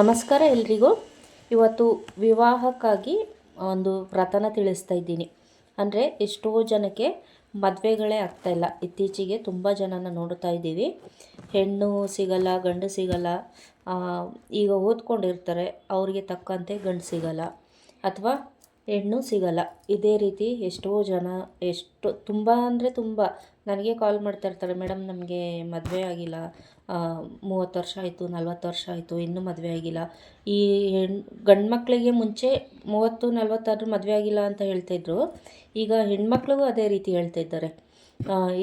ನಮಸ್ಕಾರ ಎಲ್ರಿಗೂ. ಇವತ್ತು ವಿವಾಹಕ್ಕಾಗಿ ಒಂದು ವ್ರತನ ತಿಳಿಸ್ತಾ ಇದ್ದೀನಿ. ಅಂದರೆ ಎಷ್ಟೋ ಜನಕ್ಕೆ ಮದುವೆಗಳೇ ಆಗ್ತಾಯಿಲ್ಲ ಇತ್ತೀಚೆಗೆ ತುಂಬ ಜನನ ನೋಡ್ತಾ ಇದ್ದೀವಿ. ಹೆಣ್ಣು ಸಿಗಲ್ಲ, ಗಂಡು ಸಿಗಲ್ಲ. ಈಗ ಓದ್ಕೊಂಡಿರ್ತಾರೆ. ಅವರಿಗೆ ತಕ್ಕಂತೆ ಗಂಡು ಸಿಗಲ್ಲ. ಅಥವಾ ಹೆಣ್ಣು ಸಿಗಲ್ಲ. ಇದೇ ರೀತಿ ಎಷ್ಟೋ ಜನ, ಎಷ್ಟು, ತುಂಬ ಅಂದರೆ ತುಂಬ. ನನಗೆ ಕಾಲ್ ಮಾಡ್ತಾ ಇರ್ತಾರೆ ಮೇಡಮ್ ನಮಗೆ ಮದುವೆ ಆಗಿಲ್ಲ. ಮೂವತ್ತು ವರ್ಷ ಆಯಿತು, ನಲ್ವತ್ತು ವರ್ಷ ಆಯಿತು, ಇನ್ನೂ ಮದುವೆ ಆಗಿಲ್ಲ. ಈ ಹೆಣ್ಣು ಗಂಡು ಮಕ್ಕಳಿಗೆ ಮುಂಚೆ ಮೂವತ್ತು, ನಲ್ವತ್ತಾದರೂ ಮದುವೆ ಆಗಿಲ್ಲ ಅಂತ ಹೇಳ್ತಾಯಿದ್ರು ಈಗ ಹೆಣ್ಮಕ್ಳಿಗೂ ಅದೇ ರೀತಿ ಹೇಳ್ತಾ ಇದ್ದಾರೆ.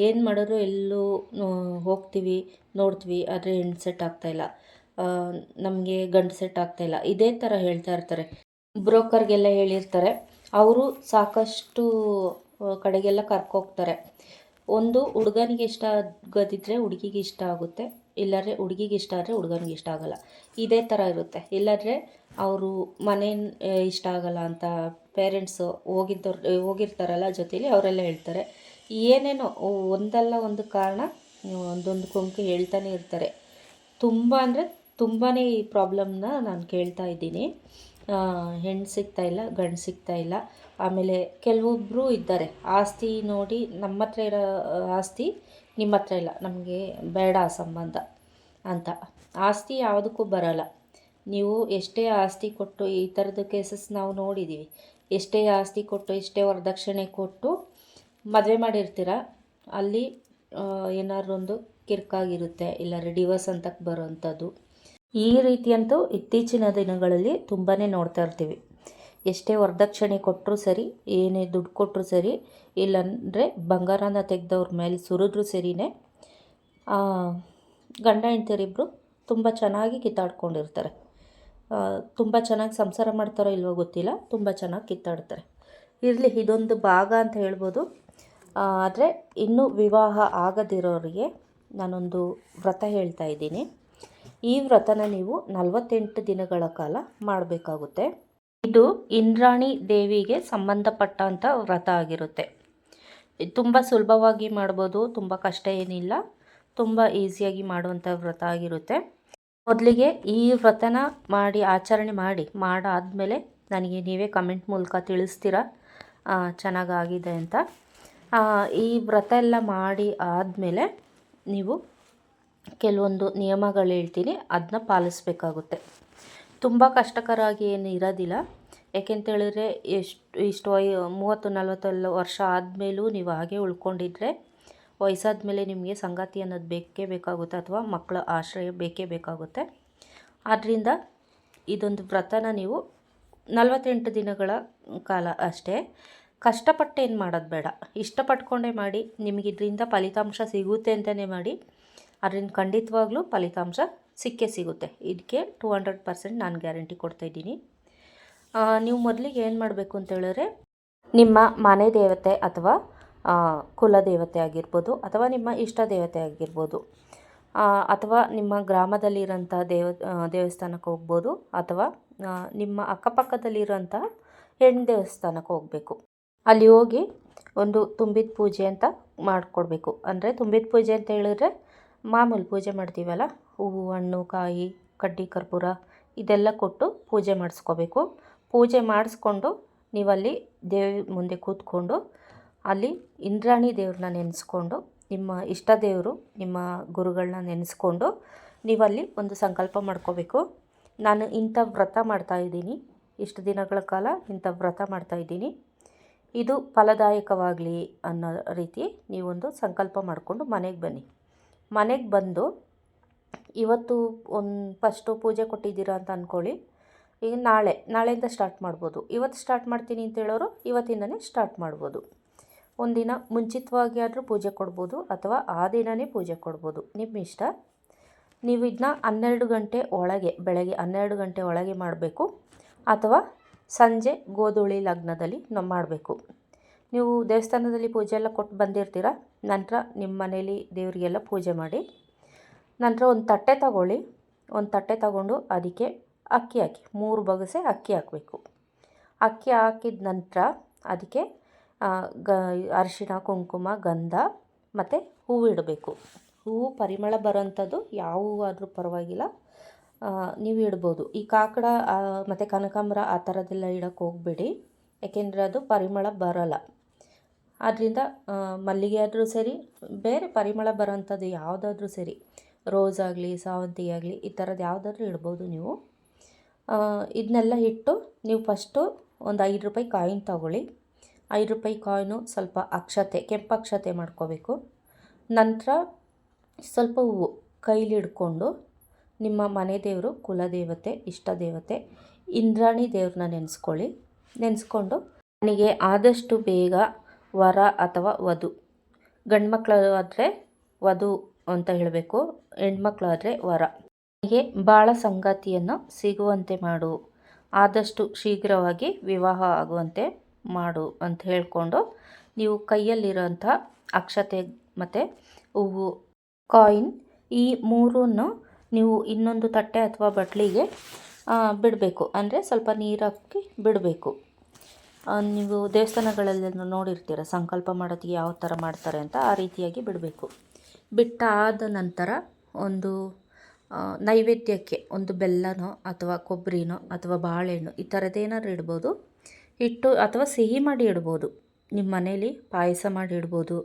ಏನು ಮಾಡಿದ್ರು ಎಲ್ಲೂ ಹೋಗ್ತೀವಿ, ನೋಡ್ತೀವಿ, ಆದರೆ ಹೆಣ್ಣು ಸೆಟ್ ಆಗ್ತಾಯಿಲ್ಲ ನಮಗೆ ಗಂಡು ಸೆಟ್ ಆಗ್ತಾಯಿಲ್ಲ ಇದೇ ಥರ ಹೇಳ್ತಾ ಇರ್ತಾರೆ. ಬ್ರೋಕರ್ಗೆಲ್ಲ ಹೇಳಿರ್ತಾರೆ. ಅವರು ಸಾಕಷ್ಟು ಕಡೆಗೆಲ್ಲ ಕರ್ಕೋಗ್ತಾರೆ. ಒಂದು, ಹುಡುಗನಿಗೆ ಇಷ್ಟ ಆಗದಿದ್ದರೆ ಹುಡುಗಿಗೆ ಇಷ್ಟ ಆಗುತ್ತೆ. ಇಲ್ಲಾದ್ರೆ ಹುಡುಗಿಗೆ ಇಷ್ಟ ಆದರೆ ಹುಡುಗನಿಗೆ ಇಷ್ಟ ಆಗಲ್ಲ. ಇದೇ ಥರ ಇರುತ್ತೆ. ಇಲ್ಲಾದರೆ ಅವರು ಮನೆ ಇಷ್ಟ ಆಗಲ್ಲ ಅಂತ ಪೇರೆಂಟ್ಸು ಹೋಗಿದ್ದವ್ರು, ಹೋಗಿರ್ತಾರಲ್ಲ ಜೊತೇಲಿ ಅವರೆಲ್ಲ ಹೇಳ್ತಾರೆ. ಏನೇನೋ ಒಂದಲ್ಲ ಒಂದು ಕಾರಣ ಒಂದೊಂದು ಕುಂಕು ಹೇಳ್ತಾನೆ ಇರ್ತಾರೆ. ತುಂಬ ಅಂದರೆ ತುಂಬಾ ಈ ಪ್ರಾಬ್ಲಮ್ನ ನಾನು ಕೇಳ್ತಾ ಇದ್ದೀನಿ. ಹೆಣ್ಣು ಸಿಗ್ತಾ ಇಲ್ಲ, ಗಂಡು ಸಿಗ್ತಾ ಇಲ್ಲ. ಆಮೇಲೆ ಕೆಲವೊಬ್ಬರು ಇದ್ದಾರೆ. ಆಸ್ತಿ ನೋಡಿ ನಮ್ಮ ಹತ್ರ ಇರೋ ಆಸ್ತಿ ನಿಮ್ಮ ಹತ್ರ ಇಲ್ಲ. ನಮಗೆ ಬೇಡ ಸಂಬಂಧ ಅಂತ. ಆಸ್ತಿ ಯಾವುದಕ್ಕೂ ಬರಲ್ಲ. ನೀವು ಎಷ್ಟೇ ಆಸ್ತಿ ಕೊಟ್ಟು ಈ ಥರದ ಕೇಸಸ್ ನಾವು ನೋಡಿದ್ದೀವಿ ಎಷ್ಟೇ ಆಸ್ತಿ ಕೊಟ್ಟು, ಎಷ್ಟೇ ವರದಕ್ಷಿಣೆ ಕೊಟ್ಟು ಮದುವೆ ಮಾಡಿರ್ತೀರ, ಅಲ್ಲಿ ಏನಾದ್ರೊಂದು ಕಿರ್ಕಾಗಿರುತ್ತೆ ಇಲ್ಲಾಂದ್ರೆ ಡಿವೋರ್ಸ್ ಅಂತ ಬರೋವಂಥದ್ದು ಈ ರೀತಿಯಂತೂ ಇತ್ತೀಚಿನ ದಿನಗಳಲ್ಲಿ ತುಂಬಾ ನೋಡ್ತಾ ಇರ್ತೀವಿ. ಎಷ್ಟೇ ವರದಕ್ಷಿಣೆ ಕೊಟ್ಟರೂ ಸರಿ, ಏನೇ ದುಡ್ಡು ಕೊಟ್ಟರೂ ಸರಿ, ಇಲ್ಲಾಂದರೆ ಬಂಗಾರನ ತೆಗೆದವ್ರ ಮೇಲೆ ಸುರಿದ್ರು ಸರಿನೇ ಗಂಡ ಹೆಂಡ್ತಿರಿಬ್ಬರು ತುಂಬ ಚೆನ್ನಾಗಿ ಕಿತ್ತಾಡ್ಕೊಂಡಿರ್ತಾರೆ. ತುಂಬ ಚೆನ್ನಾಗಿ ಸಂಸಾರ ಮಾಡ್ತಾರೋ ಇಲ್ವೋ ಗೊತ್ತಿಲ್ಲ, ತುಂಬ ಚೆನ್ನಾಗಿ ಕಿತ್ತಾಡ್ತಾರೆ. ಇರಲಿ, ಇದೊಂದು ಭಾಗ ಅಂತ ಹೇಳ್ಬೋದು. ಆದರೆ ಇನ್ನೂ ವಿವಾಹ ಆಗದಿರೋರಿಗೆ ನಾನೊಂದು ವ್ರತ ಹೇಳ್ತಾ ಇದ್ದೀನಿ. ಈ ವ್ರತನ ನೀವು ನಲವತ್ತೆಂಟು ದಿನಗಳ ಕಾಲ ಮಾಡಬೇಕಾಗುತ್ತೆ. ಇದು ಇಂದ್ರಾಣಿ ದೇವಿಗೆ ಸಂಬಂಧಪಟ್ಟಂಥ ವ್ರತ ಆಗಿರುತ್ತೆ. ತುಂಬ ಸುಲಭವಾಗಿ ಮಾಡ್ಬೋದು, ತುಂಬ ಕಷ್ಟ ಏನಿಲ್ಲ, ತುಂಬ ಈಸಿಯಾಗಿ ಮಾಡುವಂಥ ವ್ರತ ಆಗಿರುತ್ತೆ. ಮೊದಲಿಗೆ ಈ ವ್ರತನ ಮಾಡಿ, ಆಚರಣೆ ಮಾಡಿ, ಮಾಡಾದಮೇಲೆ ನನಗೆ ನೀವೇ ಕಮೆಂಟ್ ಮೂಲಕ ತಿಳಿಸ್ತೀರಾ? ಚೆನ್ನಾಗಾಗಿದೆ ಅಂತ. ಈ ವ್ರತ ಎಲ್ಲ ಮಾಡಿ ಆದಮೇಲೆ ನೀವು ಕೆಲವೊಂದು ನಿಯಮಗಳು ಹೇಳ್ತೀನಿ ಅದನ್ನ ಪಾಲಿಸ್ಬೇಕಾಗುತ್ತೆ. ತುಂಬ ಆಗಿ ಏನು ಇರೋದಿಲ್ಲ. ಯಾಕೆಂತೇಳಿದ್ರೆ ಎಷ್ಟು, ಇಷ್ಟು ವಯ, ಮೂವತ್ತು, ನಲವತ್ತೆಲ್ಲ ವರ್ಷ ಆದಮೇಲೂ ನೀವು ಹಾಗೆ ಉಳ್ಕೊಂಡಿದ್ರೆ ವಯಸ್ಸಾದ ಮೇಲೆ ನಿಮಗೆ ಸಂಗಾತಿ ಅನ್ನೋದು ಬೇಕೇ ಬೇಕಾಗುತ್ತೆ ಅಥವಾ ಮಕ್ಕಳ ಆಶ್ರಯ ಬೇಕೇ ಬೇಕಾಗುತ್ತೆ. ಆದ್ದರಿಂದ ಇದೊಂದು ವ್ರತನ ನೀವು ನಲವತ್ತೆಂಟು ದಿನಗಳ ಕಾಲ ಅಷ್ಟೇ. ಕಷ್ಟಪಟ್ಟು ಏನು ಮಾಡೋದು ಬೇಡ. ಇಷ್ಟಪಟ್ಕೊಂಡೇ ಮಾಡಿ, ನಿಮಗೆ ಇದರಿಂದ ಫಲಿತಾಂಶ ಸಿಗುತ್ತೆ ಅಂತಲೇ ಮಾಡಿ ಅದರಿಂದ ಖಂಡಿತವಾಗ್ಲೂ ಫಲಿತಾಂಶ ಸಿಕ್ಕೇ ಸಿಗುತ್ತೆ. ಇದಕ್ಕೆ ಟೂ ಹಂಡ್ರೆಡ್ ಪರ್ಸೆಂಟ್ ನಾನು ಗ್ಯಾರಂಟಿ ಕೊಡ್ತಾಯಿದ್ದೀನಿ ನೀವು ಮೊದಲಿಗೆ ಏನು ಮಾಡಬೇಕು ಅಂತ ಹೇಳಿದ್ರೆ, ನಿಮ್ಮ ಮನೆ ದೇವತೆ ಅಥವಾ ಕುಲ ದೇವತೆ ಆಗಿರ್ಬೋದು ಅಥವಾ ನಿಮ್ಮ ಇಷ್ಟ ದೇವತೆ ಆಗಿರ್ಬೋದು. ಅಥವಾ ನಿಮ್ಮ ಗ್ರಾಮದಲ್ಲಿರೋಂಥ ದೇವ ದೇವಸ್ಥಾನಕ್ಕೆ ಹೋಗ್ಬೋದು ಅಥವಾ ನಿಮ್ಮ ಅಕ್ಕಪಕ್ಕದಲ್ಲಿರೋಂಥ ಹೆಣ್ಣು ದೇವಸ್ಥಾನಕ್ಕೆ ಹೋಗಬೇಕು. ಅಲ್ಲಿ ಹೋಗಿ ಒಂದು ತುಂಬಿದ ಪೂಜೆ ಅಂತ ಮಾಡಿಕೊಡ್ಬೇಕು. ಅಂದರೆ ತುಂಬಿದ ಪೂಜೆ ಅಂತ ಹೇಳಿದ್ರೆ ಮಾಮೂಲಿ ಪೂಜೆ ಮಾಡ್ತೀವಲ್ಲ? ಹೂವು, ಹಣ್ಣು, ಕಾಯಿ, ಕಡ್ಡಿ, ಕರ್ಪೂರ ಇದೆಲ್ಲ ಕೊಟ್ಟು ಪೂಜೆ ಮಾಡಿಸ್ಕೋಬೇಕು. ಪೂಜೆ ಮಾಡಿಸ್ಕೊಂಡು ನೀವಲ್ಲಿ ದೇವ್ರ ಮುಂದೆ ಕೂತ್ಕೊಂಡು ಅಲ್ಲಿ ಇಂದ್ರಾಣಿ ದೇವ್ರನ್ನ ನೆನೆಸ್ಕೊಂಡು, ನಿಮ್ಮ ಇಷ್ಟ ದೇವರು, ನಿಮ್ಮ ಗುರುಗಳನ್ನ ನೆನೆಸ್ಕೊಂಡು ನೀವಲ್ಲಿ ಒಂದು ಸಂಕಲ್ಪ ಮಾಡ್ಕೋಬೇಕು. ನಾನು ಇಂಥ ವ್ರತ ಮಾಡ್ತಾಯಿದ್ದೀನಿ ಇಷ್ಟು ದಿನಗಳ ಕಾಲ ಇಂಥ ವ್ರತ ಮಾಡ್ತಾಯಿದ್ದೀನಿ ಇದು ಫಲದಾಯಕವಾಗಲಿ ಅನ್ನೋ ರೀತಿ ನೀವೊಂದು ಸಂಕಲ್ಪ ಮಾಡಿಕೊಂಡು ಮನೆಗೆ ಬನ್ನಿ. ಮನೆಗೆ ಬಂದು ಇವತ್ತು ಒಂದು ಫಸ್ಟು ಪೂಜೆ ಕೊಟ್ಟಿದ್ದೀರ ಅಂತ ಅಂದ್ಕೊಳ್ಳಿ ಈಗ ನಾಳೆ, ನಾಳೆಯಿಂದ ಸ್ಟಾರ್ಟ್ ಮಾಡ್ಬೋದು. ಇವತ್ತು ಸ್ಟಾರ್ಟ್ ಮಾಡ್ತೀನಿ ಅಂತ ಹೇಳೋರು ಇವತ್ತಿಂದನೇ ಸ್ಟಾರ್ಟ್ ಮಾಡ್ಬೋದು. ಒಂದಿನ ಮುಂಚಿತವಾಗಿ ಆದರೂ ಪೂಜೆ ಕೊಡ್ಬೋದು ಅಥವಾ ಆ ದಿನವೇ ಪೂಜೆ ಕೊಡ್ಬೋದು. ನಿಮ್ಮ ಇಷ್ಟ? ನೀವು ಇದನ್ನ ಹನ್ನೆರಡು ಗಂಟೆ ಒಳಗೆ, ಬೆಳಗ್ಗೆ ಹನ್ನೆರಡು ಗಂಟೆ ಒಳಗೆ ಮಾಡಬೇಕು ಅಥವಾ ಸಂಜೆ ಗೋಧೂಳಿ ಲಗ್ನದಲ್ಲಿ ನಾವು ಮಾಡಬೇಕು. ನೀವು ದೇವಸ್ಥಾನದಲ್ಲಿ ಪೂಜೆ ಎಲ್ಲ ಕೊಟ್ಟು ಬಂದಿರ್ತೀರ? ನಂತರ ನಿಮ್ಮ ಮನೇಲಿ ದೇವರಿಗೆಲ್ಲ ಪೂಜೆ ಮಾಡಿ. ನಂತರ ಒಂದು ತಟ್ಟೆ ತಗೊಳ್ಳಿ. ಒಂದು ತಟ್ಟೆ ತಗೊಂಡು ಅದಕ್ಕೆ ಅಕ್ಕಿ ಹಾಕಿ, ಮೂರು ಬಗಸೆ ಅಕ್ಕಿ ಹಾಕಬೇಕು. ಅಕ್ಕಿ ಹಾಕಿದ ನಂತರ ಅದಕ್ಕೆ ಗ ಅರಿಶಿನ ಕುಂಕುಮ, ಗಂಧ ಮತ್ತು ಹೂವು ಇಡಬೇಕು. ಹೂವು ಪರಿಮಳ ಬರೋಂಥದ್ದು ಯಾವ ಹೂವಾದರೂ ಪರವಾಗಿಲ್ಲ ನೀವು ಇಡ್ಬೋದು. ಈ ಕಾಕಡ ಮತ್ತು ಕನಕಾಂಬರ ಆ ಥರದ್ದೆಲ್ಲ ಇಡೋಕ್ಕೆ ಹೋಗಬೇಡಿ. ಯಾಕೆಂದರೆ ಅದು ಪರಿಮಳ ಬರಲ್ಲ. ಆದ್ದರಿಂದ ಮಲ್ಲಿಗೆ ಆದರೂ ಸರಿ, ಬೇರೆ ಪರಿಮಳ ಬರೋಂಥದ್ದು ಯಾವುದಾದ್ರೂ ಸರಿ, ರೋಸ್ ಆಗಲಿ, ಸಾವಂತಿ ಆಗಲಿ, ಈ ಥರದ್ದು ಯಾವುದಾದ್ರೂ ಇಡ್ಬೋದು ನೀವು. ಇದನ್ನೆಲ್ಲ ಇಟ್ಟು ನೀವು ಫಸ್ಟು ಒಂದು ಐದು ರೂಪಾಯಿ ಕಾಯಿನ್ ತಗೊಳ್ಳಿ. ಐದು ರೂಪಾಯಿ ಕಾಯಿನು ಸ್ವಲ್ಪ ಅಕ್ಷತೆ, ಕೆಂಪು ಅಕ್ಷತೆ ಮಾಡ್ಕೋಬೇಕು. ನಂತರ ಸ್ವಲ್ಪ ಹೂವು ಕೈಲಿ ಹಿಡ್ಕೊಂಡು ನಿಮ್ಮ ಮನೆ ದೇವರು, ಕುಲದೇವತೆ ಇಷ್ಟ ದೇವತೆ ಇಂದ್ರಾಣಿ ದೇವ್ರನ್ನ ನೆನೆಸ್ಕೊಳ್ಳಿ. ನೆನೆಸ್ಕೊಂಡು ನನಗೆ ಆದಷ್ಟು ಬೇಗ ವರ ಅಥವಾ ವಧು. ಗಂಡು ಮಕ್ಕಳು ಆದರೆ ವಧು ಅಂತ ಹೇಳಬೇಕು, ಹೆಣ್ಮಕ್ಳಾದರೆ ವರ. ನನಗೆ ಬಾಳ ಸಂಗಾತಿಯನ್ನು ಸಿಗುವಂತೆ ಮಾಡು. ಆದಷ್ಟು ಶೀಘ್ರವಾಗಿ ವಿವಾಹ ಆಗುವಂತೆ ಮಾಡು ಅಂತ ಹೇಳಿಕೊಂಡು ನೀವು ಕೈಯಲ್ಲಿರೋಂಥ ಅಕ್ಷತೆ ಮತ್ತು ಹೂವು, ಕಾಯಿನ್ ಈ ಮೂರನ್ನು ನೀವು ಇನ್ನೊಂದು ತಟ್ಟೆ ಅಥವಾ ಬಟ್ಲಿಗೆ ಬಿಡಬೇಕು. ಅಂದರೆ ಸ್ವಲ್ಪ ನೀರು ಹಾಕಿ ಬಿಡಬೇಕು. ನೀವು ದೇವಸ್ಥಾನಗಳಲ್ಲೆಲ್ಲ ನೋಡಿರ್ತೀರ ಸಂಕಲ್ಪ ಮಾಡೋದಕ್ಕೆ ಯಾವ ಥರ ಮಾಡ್ತಾರೆ ಅಂತ ಆ ರೀತಿಯಾಗಿ ಬಿಡಬೇಕು. ಬಿಟ್ಟಾದ ನಂತರ ಒಂದು ನೈವೇದ್ಯಕ್ಕೆ ಒಂದು ಬೆಲ್ಲನೋ ಅಥವಾ ಕೊಬ್ಬರಿನೋ ಅಥವಾ ಬಾಳೆಹಣ್ಣು ಈ ಥರದ್ದೇನಾದ್ರು ಇಡ್ಬೋದು. ಇಟ್ಟು ಅಥವಾ ಸಿಹಿ ಮಾಡಿ ಇಡ್ಬೋದು. ನಿಮ್ಮ ಮನೇಲಿ ಪಾಯಸ ಮಾಡಿ ಇಡ್ಬೋದು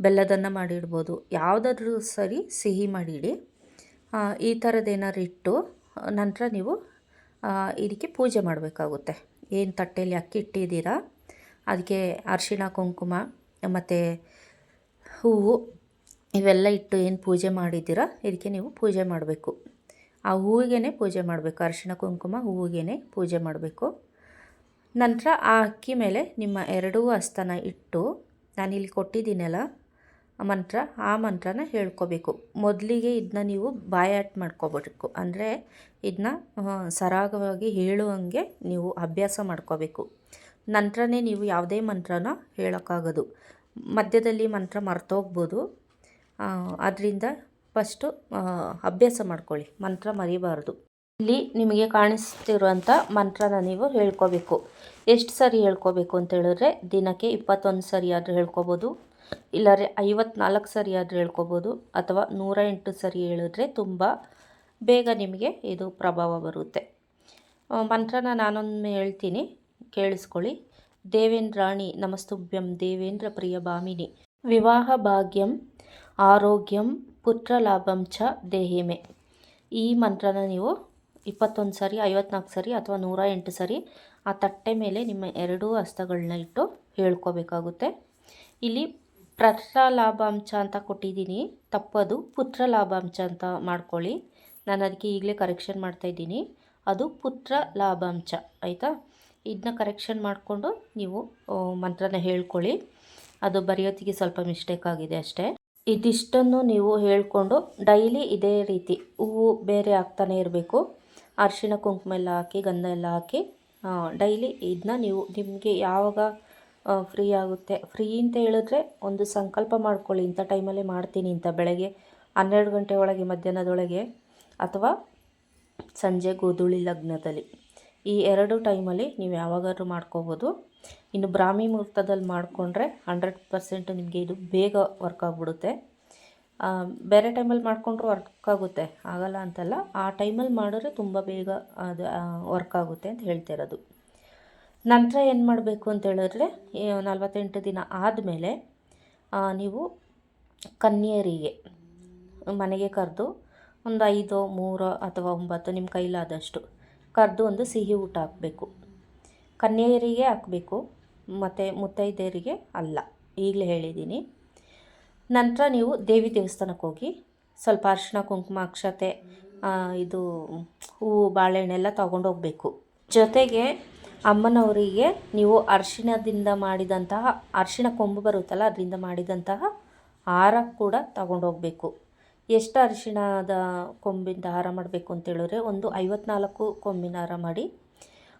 ಬೆಲ್ಲದನ್ನ ಮಾಡಿ ಇಡ್ಬೋದು ಯಾವುದಾದ್ರೂ ಸರಿ ಸಿಹಿ ಮಾಡಿ ಇಡಿ. ಆ, ಈ ಥರದ್ದೇನಾದ್ರು ಇಟ್ಟು ನಂತರ ನೀವು ಇದಕ್ಕೆ ಪೂಜೆ ಮಾಡಬೇಕಾಗುತ್ತೆ. ಏನು ತಟ್ಟೆಯಲ್ಲಿ ಅಕ್ಕಿ ಇಟ್ಟಿದ್ದೀರಾ? ಅದಕ್ಕೆ ಅರಿಶಿಣ, ಕುಂಕುಮ, ಮತ್ತು ಹೂವು ಇವೆಲ್ಲ ಇಟ್ಟು ಏನು ಪೂಜೆ ಮಾಡಿದ್ದೀರಾ? ಇದಕ್ಕೆ ನೀವು ಪೂಜೆ ಮಾಡಬೇಕು. ಆ ಹೂವಿಗೆ ಪೂಜೆ ಮಾಡಬೇಕು. ಅರಿಶಿಣ, ಕುಂಕುಮ ಹೂವಿಗೆ ಪೂಜೆ ಮಾಡಬೇಕು. ನಂತರ ಆ ಅಕ್ಕಿ ಮೇಲೆ ನಿಮ್ಮ ಎರಡೂ ಹಸ್ತನ ಇಟ್ಟು ನಾನಿಲ್ಲಿ ಕೊಟ್ಟಿದ್ದೀನಲ್ಲ ಮಂತ್ರ, ಆ ಮಂತ್ರನ ಹೇಳ್ಕೋಬೇಕು. ಮೊದಲಿಗೆ ಇದನ್ನ ನೀವು ಬಾಯಾಟ್ ಮಾಡ್ಕೋಬೇಕು. ಅಂದರೆ ಇದನ್ನ ಸರಾಗವಾಗಿ ಹೇಳುವಂಗೆ ನೀವು ಅಭ್ಯಾಸ ಮಾಡ್ಕೋಬೇಕು. ನಂತರನೇ ನೀವು ಯಾವುದೇ ಮಂತ್ರನ ಹೇಳೋಕ್ಕಾಗೋದು. ಮಧ್ಯದಲ್ಲಿ ಮಂತ್ರ ಮರ್ತೋಗ್ಬೋದು. ಅದರಿಂದ ಫಸ್ಟು ಅಭ್ಯಾಸ ಮಾಡ್ಕೊಳ್ಳಿ. ಮಂತ್ರ ಮರಿಬಾರ್ದು. ಇಲ್ಲಿ ನಿಮಗೆ ಕಾಣಿಸ್ತಿರುವಂಥ ಮಂತ್ರನ ನೀವು ಹೇಳ್ಕೋಬೇಕು. ಎಷ್ಟು ಸರಿ ಹೇಳ್ಕೋಬೇಕು ಅಂತ ಹೇಳಿದ್ರೆ ದಿನಕ್ಕೆ ಇಪ್ಪತ್ತೊಂದು ಸರಿ ಆದರೂ ಹೇಳ್ಕೊಬೋದು. ಇಲ್ಲಾರೆ ಐವತ್ನಾಲ್ಕು ಸರಿ ಆದರೂ ಹೇಳ್ಕೊಬೋದು, ಅಥವಾ ನೂರ ಎಂಟು ಸರಿ ಹೇಳಿದ್ರೆ ತುಂಬ ಬೇಗ ನಿಮಗೆ ಇದು ಪ್ರಭಾವ ಬರುತ್ತೆ. ಮಂತ್ರನ ನಾನೊಮ್ಮೆ ಹೇಳ್ತೀನಿ, ಕೇಳಿಸ್ಕೊಳ್ಳಿ. ದೇವೇಂದ್ರಾಣಿ ನಮಸ್ತುಭ್ಯಂ, ದೇವೇಂದ್ರ ಪ್ರಿಯ ಭಾಮಿನಿ. ವಿವಾಹ ಭಾಗ್ಯಂ, ಆರೋಗ್ಯಂ ಪುತ್ರಲಾಭಂ ಚ, ದೇಹಿಮೆ. ಈ ಮಂತ್ರನ ನೀವು ಇಪ್ಪತ್ತೊಂದು ಸರಿ, ಐವತ್ನಾಲ್ಕು ಸರಿ ಅಥವಾ ನೂರ ಎಂಟು ಸರಿ ಆ ತಟ್ಟೆ ಮೇಲೆ ನಿಮ್ಮ ಎರಡೂ ಹಸ್ತಗಳನ್ನ ಇಟ್ಟು ಹೇಳ್ಕೋಬೇಕಾಗುತ್ತೆ. ಇಲ್ಲಿ ಪುತ್ರ ಲಾಭಾಂಶ ಅಂತ ಕೊಟ್ಟಿದ್ದೀನಿ. ತಪ್ಪದು ಪುತ್ರ ಲಾಭಾಂಶ ಅಂತ ಮಾಡ್ಕೊಳ್ಳಿ. ನಾನು ಅದಕ್ಕೆ ಈಗಲೇ ಕರೆಕ್ಷನ್ ಮಾಡ್ತಾ ಇದ್ದೀನಿ. ಅದು ಪುತ್ರ ಲಾಭಾಂಶ, ಆಯಿತಾ? ಇದನ್ನ ಕರೆಕ್ಷನ್ ಮಾಡಿಕೊಂಡು ನೀವು ಮಂತ್ರನ ಹೇಳ್ಕೊಳ್ಳಿ. ಅದು ಬರೆಯೋತ್ತಿಗೆ ಸ್ವಲ್ಪ ಮಿಸ್ಟೇಕ್ ಆಗಿದೆ ಅಷ್ಟೇ. ಇದಿಷ್ಟನ್ನು ನೀವು ಹೇಳಿಕೊಂಡು ಡೈಲಿ ಇದೇ ರೀತಿ ಹೂವು ಬೇರೆ ಹಾಕ್ತಾನೆ ಇರಬೇಕು. ಅರಿಶಿಣ, ಕುಂಕುಮ ಎಲ್ಲ ಹಾಕಿ, ಗಂಧ ಎಲ್ಲ ಹಾಕಿ ಡೈಲಿ ಇದನ್ನ ನೀವು ನಿಮಗೆ ಯಾವಾಗ ಫ್ರೀ ಆಗುತ್ತೆ. ಫ್ರೀ ಅಂತ ಹೇಳಿದ್ರೆ ಒಂದು ಸಂಕಲ್ಪ ಮಾಡ್ಕೊಳ್ಳಿ. ಇಂಥ ಟೈಮಲ್ಲಿ ಮಾಡ್ತೀನಿ ಅಂತ. ಬೆಳಗ್ಗೆ ಹನ್ನೆರಡು ಗಂಟೆ ಒಳಗೆ, ಮಧ್ಯಾಹ್ನದೊಳಗೆ ಅಥವಾ ಸಂಜೆ ಗೋಧೂಳಿ ಲಗ್ನದಲ್ಲಿ. ಈ ಎರಡು ಟೈಮಲ್ಲಿ ನೀವು ಯಾವಾಗಾದ್ರೂ ಮಾಡ್ಕೋಬೋದು. ಇನ್ನು ಬ್ರಾಹ್ಮಿ ಮುಹೂರ್ತದಲ್ಲಿ ಮಾಡಿಕೊಂಡ್ರೆ ಹಂಡ್ರೆಡ್ ಪರ್ಸೆಂಟ್ ನಿಮಗೆ ಇದು ಬೇಗ ವರ್ಕ್ ಆಗಿಬಿಡುತ್ತೆ. ಬೇರೆ ಟೈಮಲ್ಲಿ ಮಾಡಿಕೊಂಡ್ರೂ ವರ್ಕ್ ಆಗುತ್ತೆ. ಆಗಲ್ಲ ಅಂತಲ್ಲ. ಆ ಟೈಮಲ್ಲಿ ಮಾಡಿದ್ರೆ ತುಂಬ ಬೇಗ ಅದು ವರ್ಕ್ ಆಗುತ್ತೆ ಅಂತ ಹೇಳ್ತಿರೋದು ನಂತರ ಏನು ಮಾಡಬೇಕು ಅಂತ ಹೇಳಿದ್ರೆ ನಲವತ್ತೆಂಟು ದಿನ ಆದಮೇಲೆ ನೀವು ಕನ್ಯೆಯರಿಗೆ ಮನೆಗೆ ಕರೆದು ಒಂದು ಐದು, ಮೂರು ಅಥವಾ ಒಂಬತ್ತು ನಿಮ್ಮ ಕೈಲಾದಷ್ಟು ಕರೆದು ಒಂದು ಸಿಹಿ ಊಟ ಹಾಕಬೇಕು. ಕನ್ಯೆಯರಿಗೆ ಹಾಕಬೇಕು, ಮತ್ತು ಮುತ್ತೈದೆಯರಿಗೆ ಅಲ್ಲ, ಈಗಲೇ ಹೇಳಿದ್ದೀನಿ. ನಂತರ ನೀವು ದೇವಿ ದೇವಸ್ಥಾನಕ್ಕೆ ಹೋಗಿ ಸ್ವಲ್ಪ ಅರಿಶಿಣ, ಕುಂಕುಮ, ಅಕ್ಷತೆ ಇದು ಹೂವು ಬಾಳೆಹಣ್ಣೆಲ್ಲ ತೊಗೊಂಡೋಗ್ಬೇಕು. ಜೊತೆಗೆ ಅಮ್ಮನವರಿಗೆ ನೀವು ಅರಿಶಿಣದಿಂದ ಮಾಡಿದಂತಹ, ಅರಿಶಿಣ ಕೊಂಬು ಬರುತ್ತಲ್ಲ, ಅದರಿಂದ ಮಾಡಿದಂತಹ ಹಾರ ಕೂಡ ತಗೊಂಡೋಗ್ಬೇಕು. ಎಷ್ಟು ಅರಿಶಿಣದ ಕೊಂಬಿಂದ ಹಾರ ಮಾಡಬೇಕು ಅಂತೇಳಿದ್ರೆ ಒಂದು ಐವತ್ನಾಲ್ಕು ಕೊಂಬಿನ ಹಾರ ಮಾಡಿ,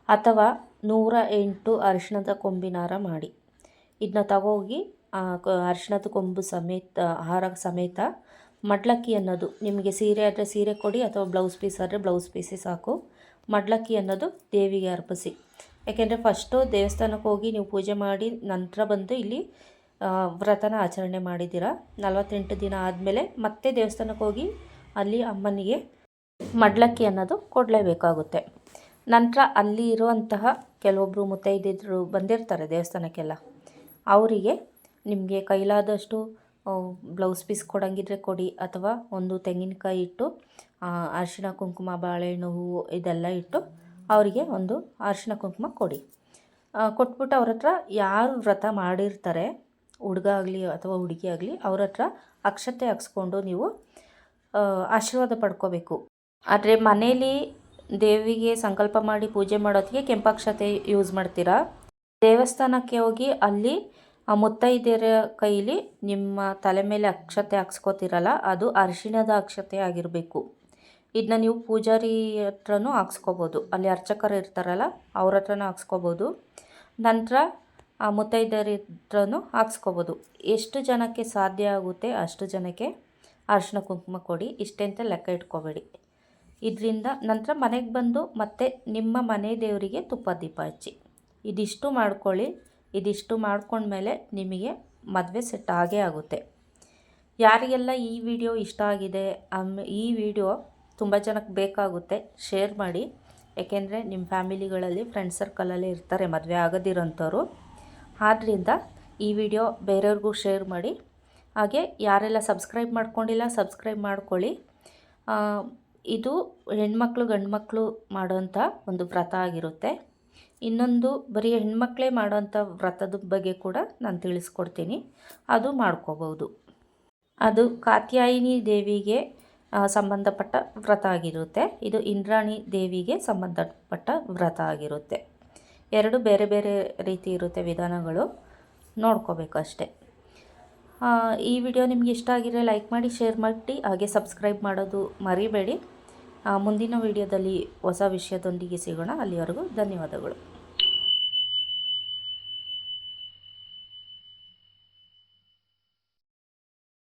ಅಥವಾ ನೂರ ಎಂಟು ಅರಿಶಿಣದ ಕೊಂಬಿನ ಹಾರ ಮಾಡಿ. ಇದನ್ನ ತಗೋಗಿ ಅರಿಶಿಣದ ಕೊಂಬು ಸಮೇತ, ಹಾರ ಸಮೇತ ಮಡ್ಲಕ್ಕಿ ಅನ್ನೋದು. ನಿಮಗೆ ಸೀರೆ ಆದರೆ ಸೀರೆ ಕೊಡಿ, ಅಥವಾ ಬ್ಲೌಸ್ ಪೀಸ್ ಆದರೆ ಬ್ಲೌಸ್ ಪೀಸೇ ಸಾಕು. ಮಡ್ಲಕ್ಕಿ ಅನ್ನೋದು ದೇವಿಗೆ ಅರ್ಪಿಸಿ. ಯಾಕೆಂದರೆ ಫಸ್ಟು ದೇವಸ್ಥಾನಕ್ಕೆ ಹೋಗಿ ನೀವು ಪೂಜೆ ಮಾಡಿ ನಂತರ ಬಂದು ಇಲ್ಲಿ ವ್ರತನ ಆಚರಣೆ ಮಾಡಿದ್ದೀರಾ. ನಲವತ್ತೆಂಟು ದಿನ ಆದಮೇಲೆ ಮತ್ತೆ ದೇವಸ್ಥಾನಕ್ಕೆ ಹೋಗಿ ಅಲ್ಲಿ ಅಮ್ಮನಿಗೆ ಮಡ್ಲಕ್ಕಿ ಅನ್ನೋದು ಕೊಡಲೇಬೇಕಾಗುತ್ತೆ. ನಂತರ ಅಲ್ಲಿ ಇರುವಂತಹ ಕೆಲವೊಬ್ಬರು ಮುತ್ತೈದಿದ್ರು ಬಂದಿರ್ತಾರೆ ದೇವಸ್ಥಾನಕ್ಕೆಲ್ಲ. ಅವರಿಗೆ ನಿಮಗೆ ಕೈಲಾದಷ್ಟು ಬ್ಲೌಸ್ ಪೀಸ್ ಕೊಡಂಗಿದ್ರೆ ಕೊಡಿ ಅಥವಾ ಒಂದು ತೆಂಗಿನಕಾಯಿ ಇಟ್ಟು ಆ, ಅರಿಶಿಣ ಕುಂಕುಮ ಬಾಳೆಹಣ್ಣು ಹೂವು ಇದೆಲ್ಲ ಇಟ್ಟು ಅವರಿಗೆ ಒಂದು ಅರಿಶಿಣ ಕುಂಕುಮ ಕೊಡಿ. ಕೊಟ್ಬಿಟ್ಟು ಅವ್ರ ಹತ್ರ ಯಾರು ವ್ರತ ಮಾಡಿರ್ತಾರೆ ಹುಡುಗ ಆಗಲಿ ಅಥವಾ ಹುಡುಗಿ ಆಗಲಿ ಅವ್ರ ಹತ್ರ ಅಕ್ಷತೆ ಹಾಕ್ಸ್ಕೊಂಡು ನೀವು ಆಶೀರ್ವಾದ ಪಡ್ಕೋಬೇಕು. ಆದರೆ ಮನೇಲಿ ದೇವಿಗೆ ಸಂಕಲ್ಪ ಮಾಡಿ ಪೂಜೆ ಮಾಡೋದಕ್ಕೆ ಕೆಂಪಾಕ್ಷತೆ ಯೂಸ್ ಮಾಡ್ತೀರಾ? ದೇವಸ್ಥಾನಕ್ಕೆ ಹೋಗಿ ಅಲ್ಲಿ ಆ ಮುತ್ತೈದೆಯರ ಕೈಲಿ ನಿಮ್ಮ ತಲೆ ಮೇಲೆ ಅಕ್ಷತೆ ಹಾಕ್ಸ್ಕೊತಿರಲ್ಲ, ಅದು ಅರಿಶಿಣದ ಅಕ್ಷತೆ ಆಗಿರಬೇಕು. ಇದನ್ನ ನೀವು ಪೂಜಾರಿ ಹತ್ರನೂ ಹಾಕ್ಸ್ಕೊಬೋದು. ಅಲ್ಲಿ ಅರ್ಚಕರು ಇರ್ತಾರಲ್ಲ, ಅವ್ರ ಹತ್ರನೂ ಹಾಕ್ಸ್ಕೊಬೋದು. ನಂತರ ಆ ಮುತ್ತೈದೆಯರ ಹತ್ರನೂ ಹಾಕ್ಸ್ಕೊಬೋದು. ಎಷ್ಟು ಜನಕ್ಕೆ ಸಾಧ್ಯ ಆಗುತ್ತೆ ಅಷ್ಟು ಜನಕ್ಕೆ ಅರಿಶಿಣ ಕುಂಕುಮ ಕೊಡಿ, ಇಷ್ಟೆಂತ ಲೆಕ್ಕ ಇಟ್ಕೋಬೇಡಿ. ಇದರಿಂದ ನಂತರ ಮನೆಗೆ ಬಂದು ಮತ್ತೆ ನಿಮ್ಮ ಮನೆ ದೇವರಿಗೆ ತುಪ್ಪ ದೀಪ ಹಚ್ಚಿ. ಇದಿಷ್ಟು ಮಾಡ್ಕೊಳ್ಳಿ. ಇದಿಷ್ಟು ಮಾಡ್ಕೊಂಡ್ಮೇಲೆ ನಿಮಗೆ ಮದುವೆ ಸೆಟ್ ಆಗೇ ಆಗುತ್ತೆ. ಯಾರಿಗೆಲ್ಲ ಈ ವಿಡಿಯೋ ಇಷ್ಟ ಆಗಿದೆ ಈ ವಿಡಿಯೋ ತುಂಬ ಜನಕ್ಕೆ ಬೇಕಾಗುತ್ತೆ ಶೇರ್ ಮಾಡಿ. ಏಕೆಂದರೆ ನಿಮ್ಮ ಫ್ಯಾಮಿಲಿಗಳಲ್ಲಿ ಫ್ರೆಂಡ್ ಸರ್ಕಲಲ್ಲಿ ಇರ್ತಾರೆ, ಮದುವೆ ಆಗದಿರೋಂಥವ್ರು. ಆದ್ದರಿಂದ ಈ ವಿಡಿಯೋ ಬೇರೆಯವ್ರಿಗೂ ಶೇರ್ ಮಾಡಿ. ಹಾಗೆ ಯಾರೆಲ್ಲ ಸಬ್ಸ್ಕ್ರೈಬ್ ಮಾಡ್ಕೊಂಡಿಲ್ಲ ಸಬ್ಸ್ಕ್ರೈಬ್ ಮಾಡ್ಕೊಳ್ಳಿ. ಇದು ಹೆಣ್ಮಕ್ಳು ಗಂಡು ಮಕ್ಕಳು ಮಾಡೋಂಥ ಒಂದು ವ್ರತ ಆಗಿರುತ್ತೆ. ಇನ್ನೊಂದು ಬರೀ ಹೆಣ್ಮಕ್ಳೇ ಮಾಡೋಂಥ ವ್ರತದ ಬಗ್ಗೆ ಕೂಡ ನಾನು ತಿಳಿಸ್ಕೊಡ್ತೀನಿ. ಅದು ಮಾಡ್ಕೋಬೋದು. ಅದು ಕಾತ್ಯಾಯಿನಿ ದೇವಿಗೆ ಸಂಬಂಧಪಟ್ಟ ವ್ರತ ಆಗಿರುತ್ತೆ. ಇದು ಇಂದ್ರಾಣಿ ದೇವಿಗೆ ಸಂಬಂಧಪಟ್ಟ ವ್ರತ ಆಗಿರುತ್ತೆ. ಎರಡು ಬೇರೆ ಬೇರೆ ರೀತಿ ಇರುತ್ತೆ ವಿಧಾನಗಳು. ನೋಡ್ಕೋಬೇಕು ಅಷ್ಟೇ. ಈ ವಿಡಿಯೋ ನಿಮಗೆ ಇಷ್ಟ ಆಗಿದ್ರೆ ಲೈಕ್ ಮಾಡಿ, ಶೇರ್ ಮಾಡಿ, ಹಾಗೆ ಸಬ್ಸ್ಕ್ರೈಬ್ ಮಾಡೋದು ಮರಿಬೇಡಿ. ಮುಂದಿನ ವಿಡಿಯೋದಲ್ಲಿ ಹೊಸ ವಿಷಯದೊಂದಿಗೆ ಸಿಗೋಣ. ಅಲ್ಲಿವರೆಗೂ ಧನ್ಯವಾದಗಳು.